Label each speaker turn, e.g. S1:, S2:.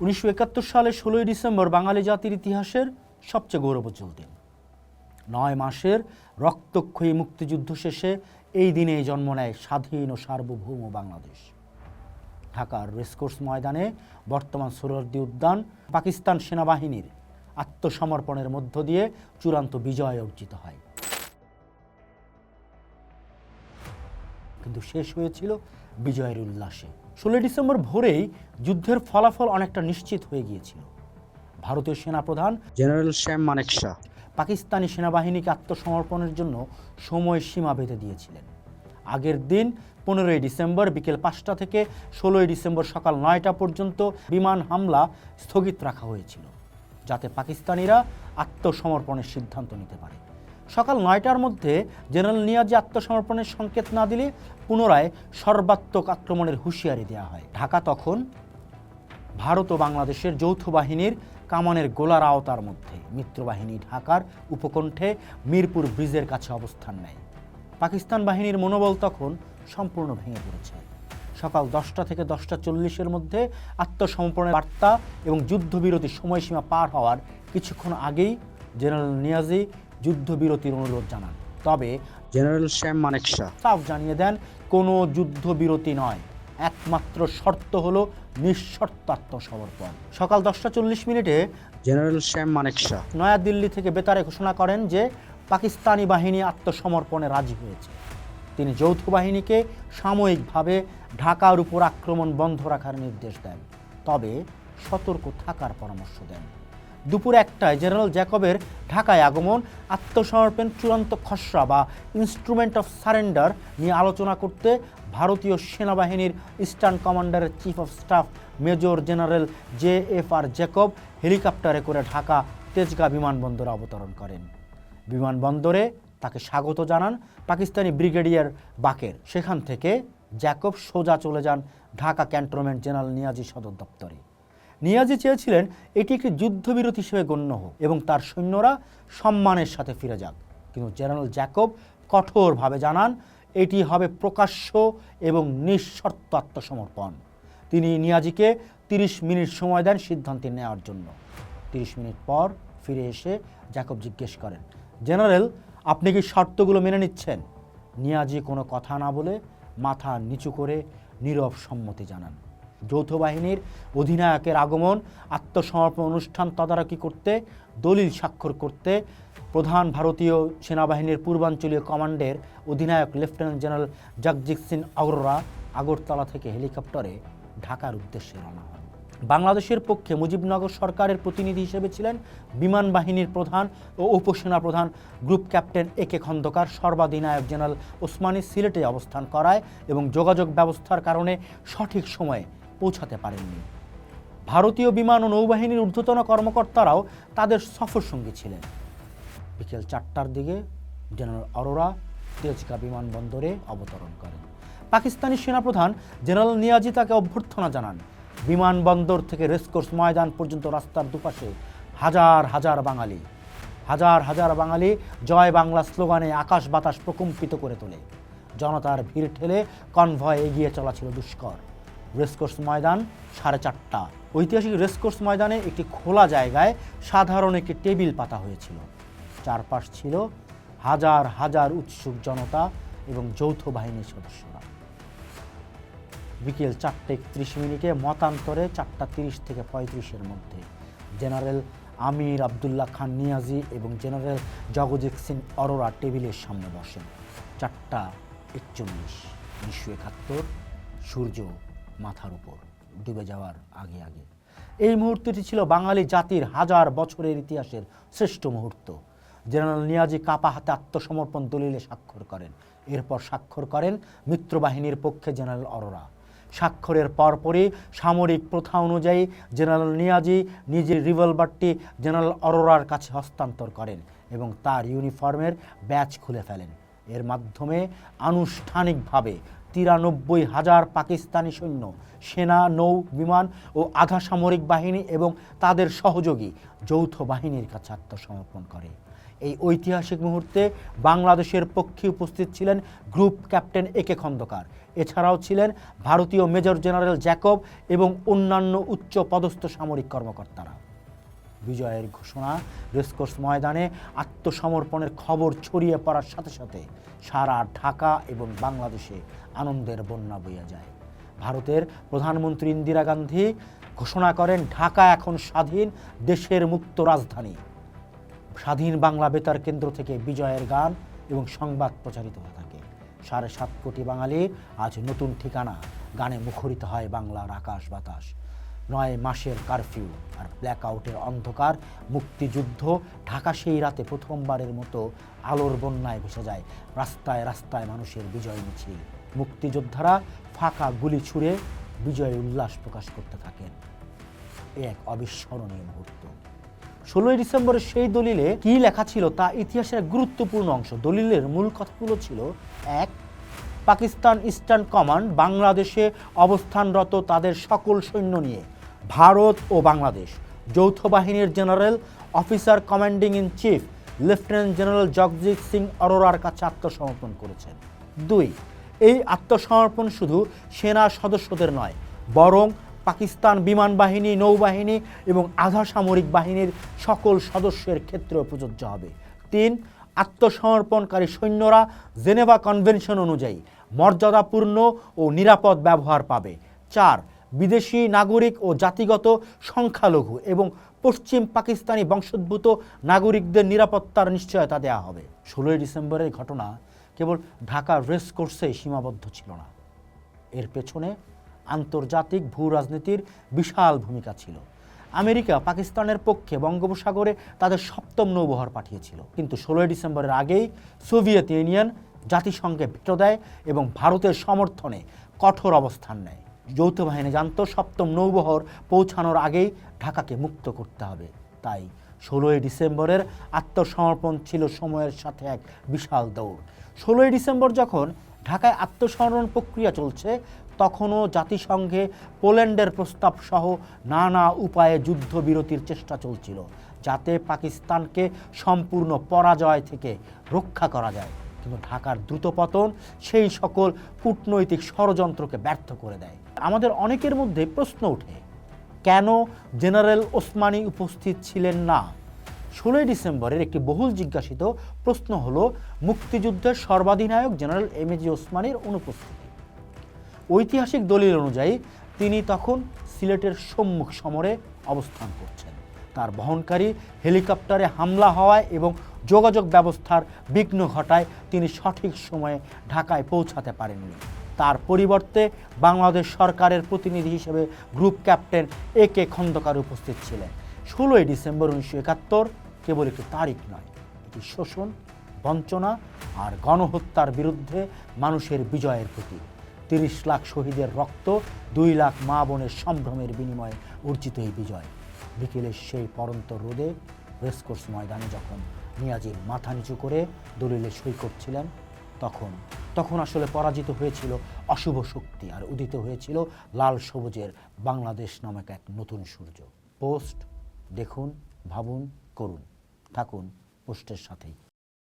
S1: উনিশশো একাত্তর সালে ষোলোই ডিসেম্বর বাঙালি জাতির ইতিহাসের সবচেয়ে গৌরবোজ্জ্বল দিন। নয় মাসের রক্তক্ষয়ী মুক্তিযুদ্ধ শেষে এই দিনে জন্ম নেয় স্বাধীন ও সার্বভৌম বাংলাদেশ। ঢাকার রেসকোর্স ময়দানে বর্তমান সোহরাওয়ার্দী উদ্যান পাকিস্তান সেনাবাহিনীর আত্মসমর্পণের মধ্য দিয়ে চূড়ান্ত বিজয় অর্জিত হয়। কিন্তু শেষ হয়েছিল বিজয়ের উল্লাসে। ষোলোই ডিসেম্বর ভোরেই যুদ্ধের ফলাফল অনেকটা নিশ্চিত হয়ে গিয়েছিল। ভারতীয় সেনাপ্রধান
S2: জেনারেল শ্যাম মানেকশা
S1: পাকিস্তানি সেনাবাহিনীকে আত্মসমর্পণের জন্য সময় সীমা বেঁধে দিয়েছিলেন। আগের দিন পনেরোই ডিসেম্বর বিকেল পাঁচটা থেকে ষোলোই ডিসেম্বর সকাল নয়টা পর্যন্ত বিমান হামলা স্থগিত রাখা হয়েছিল যাতে পাকিস্তানিরা আত্মসমর্পণের সিদ্ধান্ত নিতে পারে। সকাল নয়টার মধ্যে জেনারেল নিয়াজি আত্মসমর্পণের সংকেত না দিলে পুনরায় সর্বাত্মক আক্রমণের হুঁশিয়ারি দেওয়া হয়। ঢাকা তখন ভারত ও বাংলাদেশের যৌথ বাহিনীর কামানের গোলার আওতার মধ্যে। মিত্রবাহিনী ঢাকার উপকণ্ঠে মিরপুর ব্রিজের কাছে অবস্থান নেয়। পাকিস্তান বাহিনীর মনোবল তখন সম্পূর্ণ ভেঙে পড়েছে। সকাল দশটা থেকে দশটা চল্লিশের মধ্যে আত্মসমর্পণের বার্তা এবং যুদ্ধবিরতির সময়সীমা পার হওয়ার কিছুক্ষণ আগেই জেনারেল নিয়াজি যুদ্ধবিরতির অনুরোধ জানান। তবে
S2: জেনারেল শ্যাম মানেকশা
S1: সাফ জানিয়ে দেন কোনো যুদ্ধবিরতি নয়। একমাত্র শর্ত হলো নিঃশর্ত আত্মসমর্পণ। সকাল দশটা চল্লিশ মিনিটে
S2: জেনারেল শ্যাম মানেকশা
S1: নয়াদিল্লি থেকে বেতারে ঘোষণা করেন যে পাকিস্তানি বাহিনী আত্মসমর্পণে রাজি হয়েছে। তিনি যৌথ বাহিনীকে সাময়িকভাবে ঢাকার উপর আক্রমণ বন্ধ রাখার নির্দেশ দেন। তবে সতর্ক থাকার পরামর্শ দেন। দুপুর একটায় জেনারেল জ্যাকবের ঢাকায় আগমন, আত্মসমর্পণ চূড়ান্ত খসড়া বা ইনস্ট্রুমেন্ট অফ সারেন্ডার নিয়ে আলোচনা করতে ভারতীয় সেনাবাহিনীর ইস্টার্ন কমান্ডারের chief of staff major general J F R Jacob হেলিকপ্টারে করে ঢাকা তেজগাঁ বিমানবন্দরে অবতরণ করেন। বিমানবন্দরে তাকে স্বাগত জানান পাকিস্তানি ব্রিগেডিয়ার বাকের। সেখান থেকে জ্যাকব সোজা চলে যান ঢাকা ক্যান্টনমেন্ট জেনারেল নিয়াজি সদর দপ্তরে। নিয়াজি চেয়েছিলেন এটি একটি যুদ্ধবিরতি হিসেবে গণ্য হোক এবং তার সৈন্যরা সম্মানের সাথে ফিরে যাক। কিন্তু জেনারেল জ্যাকব কঠোরভাবে জানান, এটি হবে প্রকাশ্য এবং নিঃশর্ত আত্মসমর্পণ তিনি নিয়াজিকে তিরিশ মিনিট সময় দেন সিদ্ধান্ত নেওয়ার জন্য। তিরিশ মিনিট পর ফিরে এসে জ্যাকব জিজ্ঞেস করেন, জেনারেল, আপনি কি শর্তগুলো মেনে নিচ্ছেন? নিয়াজি কোনো কথা না বলে মাথা নিচু করে নীরব সম্মতি জানান। যৌথ বাহিনীর অধিনায়কের আগমন, আত্মসমর্পণ অনুষ্ঠান তদারকি করতে, দলিল স্বাক্ষর করতে প্রধান ভারতীয় সেনাবাহিনীর পূর্বাঞ্চলীয় কমান্ডের অধিনায়ক লেফটেন্যান্ট জেনারেল জগজিৎ সিং অগ্ররা আগরতলা থেকে হেলিকপ্টারে ঢাকার উদ্দেশ্যে রওনা হন। বাংলাদেশের পক্ষে মুজিবনগর সরকারের প্রতিনিধি হিসেবে ছিলেন বিমান বাহিনীর প্রধান ও উপসেনা প্রধান group captain A K Khandakar. সর্বাধিনায়ক জেনারেল ওসমানী সিলেটে অবস্থান করায় এবং যোগাযোগ ব্যবস্থার কারণে সঠিক সময়ে পৌঁছাতে পারেননি। ভারতীয় বিমান ও নৌবাহিনীর ঊর্ধ্বতন কর্মকর্তারাও তাদের সফর সঙ্গী ছিলেন। বিকেল চারটার দিকে জেনারেল অরোরা তেজগাঁ বিমানবন্দরে অবতরণ করেন। পাকিস্তানি সেনাপ্রধান জেনারেল নিয়াজি তাকে অভ্যর্থনা জানান বিমানবন্দর থেকে রেসকোর্স ময়দান পর্যন্ত রাস্তার দুপাশে হাজার হাজার বাঙালি, হাজার হাজার বাঙালি জয় বাংলা স্লোগানে আকাশ বাতাস প্রকম্পিত করে তোলে। জনতার ভিড় ঠেলে কনভয় এগিয়ে চলা ছিল দুষ্কর। রেসকোর্স ময়দান সাড়ে চারটা। ঐতিহাসিক রেসকোর্স ময়দানে একটি খোলা জায়গায় সাধারণ একটি টেবিল পাতা হয়েছিল। চারপাশ ছিল হাজার হাজার উৎসুক জনতা এবং যৌথ বাহিনীর সদস্যরা। বিকেল চারটে একত্রিশ মিনিটে মতান্তরে চারটা তিরিশ থেকে পঁয়ত্রিশের মধ্যে জেনারেল আমির আবদুল্লাহ খান নিয়াজি এবং জেনারেল জগজিৎ সিং অরোরা টেবিলের সামনে বসেন। চারটা একচল্লিশ, উনিশশো একাত্তর, সূর্য মাথার উপর ডুবে যাওয়ার আগে আগে। এই মুহূর্তটি ছিল বাঙালি জাতির হাজার বছরের ইতিহাসের শ্রেষ্ঠ মুহূর্ত। জেনারেল নিয়াজি কাপা হাতে আত্মসমর্পণ দলিলে স্বাক্ষর করেন। এরপর স্বাক্ষর করেন মিত্রবাহিনীর পক্ষে জেনারেল অরোরা। স্বাক্ষরের পরপরই সামরিক প্রথা অনুযায়ী জেনারেল নিয়াজি নিজের রিভলভারটি জেনারেল অরোরার কাছে হস্তান্তর করেন এবং তার ইউনিফর্মের ব্যাচ খুলে ফেলেন। এর মাধ্যমে আনুষ্ঠানিকভাবে তিরানব্বই হাজার পাকিস্তানি সৈন্য, সেনা, নৌ, বিমান ও আধা সামরিক বাহিনী এবং তাদের সহযোগী যৌথ বাহিনীর কাছে আত্মসমর্পণ করে। এই ঐতিহাসিক মুহূর্তে বাংলাদেশের পক্ষে উপস্থিত ছিলেন group captain A K Khandakar. এছাড়াও ছিলেন ভারতীয় মেজর জেনারেল জ্যাকব এবং অন্যান্য উচ্চ পদস্থ সামরিক কর্মকর্তারা। বিজয়ের ঘোষণা। রেসকোর্স ময়দানে আত্মসমর্পণের খবর ছড়িয়ে পড়ার সাথে সাথে সারা ঢাকা এবং বাংলাদেশে আনন্দের বন্যা বইয়া যায়। ভারতের প্রধানমন্ত্রী ইন্দিরা গান্ধী ঘোষণা করেন, ঢাকা এখন স্বাধীন, দেশের মুক্ত রাজধানী। স্বাধীন বাংলা বেতার কেন্দ্র থেকে বিজয়ের গান এবং সংবাদ প্রচারিত হয়ে থাকে। সাড়ে সাত কোটি বাঙালি আজ নতুন ঠিকানা। গানে মুখরিত হয় বাংলার আকাশ বাতাস। নয় মাসের কারফিউ আর ব্ল্যাক আউটের অন্ধকার, মুক্তিযুদ্ধ, ঢাকা সেই রাতে প্রথমবারের মতো আলোর বন্যায় ভেসে যায়। রাস্তায় রাস্তায় মানুষের বিজয় মিছিল। মুক্তিযোদ্ধারা ফাঁকা গুলি ছুঁড়ে বিজয় উল্লাস প্রকাশ করতে থাকেন। এক অবিস্মরণীয় মুহূর্ত। ষোলোই ডিসেম্বরের সেই দলিলে কি লেখা ছিল তা ইতিহাসের গুরুত্বপূর্ণ অংশ। দলিলের মূল কথাগুলো ছিল, এক, পাকিস্তান ইস্টার্ন কমান্ড বাংলাদেশে অবস্থানরত তাদের সকল সৈন্য নিয়ে। ভারত ও বাংলাদেশ। যৌথ বাহিনীর general officer commanding in chief lieutenant general Jagjit Singh অরোরার কাছে আত্মসমর্পণ করেছেন। দুই, এই আত্মসমর্পণ শুধু সেনা সদস্যদের নয়, বরং পাকিস্তান বিমান বাহিনী, নৌবাহিনী এবং আধা সামরিক বাহিনীর সকল সদস্যের ক্ষেত্রেও প্রযোজ্য হবে। তিন, আত্মসমর্পণকারী সৈন্যরা জেনেভা কনভেনশন অনুযায়ী মর্যাদাপূর্ণ ও নিরাপদ ব্যবহার পাবে। চার বিদেশি নাগরিক ও জাতিগত সংখ্যালঘু এবং পশ্চিম পাকিস্তানি বংশোদ্ভূত নাগরিকদের নিরাপত্তার নিশ্চয়তা দেওয়া হবে। ষোলোই ডিসেম্বরের ঘটনা কেবল ঢাকা রেস কোর্সেই সীমাবদ্ধ ছিল না। এর পেছনে আন্তর্জাতিক ভূ রাজনীতির বিশাল ভূমিকা ছিল। আমেরিকা পাকিস্তানের পক্ষে বঙ্গোপসাগরে তাদের সপ্তম নৌবহর পাঠিয়েছিল। কিন্তু ষোলোই ডিসেম্বরের আগেই সোভিয়েত ইউনিয়ন জাতিসংঘে ভেটো দেয় এবং ভারতের সমর্থনে কঠোর অবস্থান নেয়। যৌথ বাহিনী জানত, সপ্তম নৌবহর পৌঁছানোর আগেই ঢাকাকে মুক্ত করতে হবে। তাই ষোলোই ডিসেম্বরের আত্মসমর্পণ ছিল সময়ের সাথে এক বিশাল দৌড়। ষোলোই ডিসেম্বর যখন ঢাকায় আত্মসমর্পণ প্রক্রিয়া চলছে, তখনও জাতিসংঘে পোল্যান্ডের প্রস্তাব সহ নানা উপায়ে যুদ্ধবিরতির চেষ্টা চলছিল, যাতে পাকিস্তানকে সম্পূর্ণ পরাজয় থেকে রক্ষা করা যায়। কিন্তু ঢাকার দ্রুত পতন সেই সকল কূটনৈতিক ষড়যন্ত্রকে ব্যর্থ করে দেয়। আমাদের অনেকের মধ্যে প্রশ্ন ওঠে, কেন জেনারেল ওসমানী উপস্থিত ছিলেন না? ষোলোই ডিসেম্বরের একটি বহুল জিজ্ঞাসিত প্রশ্ন হল মুক্তিযুদ্ধের সর্বাধিনায়ক জেনারেল এম এ জি ওসমানীর অনুপস্থিতি। ঐতিহাসিক দলিল অনুযায়ী, তিনি তখন সিলেটের সম্মুখ সমরে অবস্থান করছেন। তার বহনকারী হেলিকপ্টারে হামলা হওয়ায় এবং যোগাযোগ ব্যবস্থার বিঘ্ন ঘটায় তিনি সঠিক সময়ে ঢাকায় পৌঁছাতে পারেননি। তার পরিবর্তে বাংলাদেশ সরকারের প্রতিনিধি হিসেবে group captain A K Khandakar উপস্থিত ছিলেন। ষোলোই ডিসেম্বর উনিশশো একাত্তর, কেবল একটি তারিখ নয়, এটি শোষণ, বঞ্চনা আর গণহত্যার বিরুদ্ধে মানুষের বিজয়ের প্রতীক। তিরিশ লাখ শহীদের রক্ত, দুই লাখ মা বোনের সম্ভ্রমের বিনিময়ে অর্জিত এই বিজয়। বিকেলের সেই পরন্ত রোদে রেসকোর্স ময়দানে যখন নিয়াজির মাথা নিচু করে দলিলে সই করছিলেন তখন তখন আসলে পরাজিত হয়েছিল অশুভ শক্তি আর উদিত হয়েছিল লাল সবুজের বাংলাদেশ নামক এক নতুন সূর্য। পোস্ট দেখুন, ভাবুন, করুন। থাকুন পোস্টের সাথেই।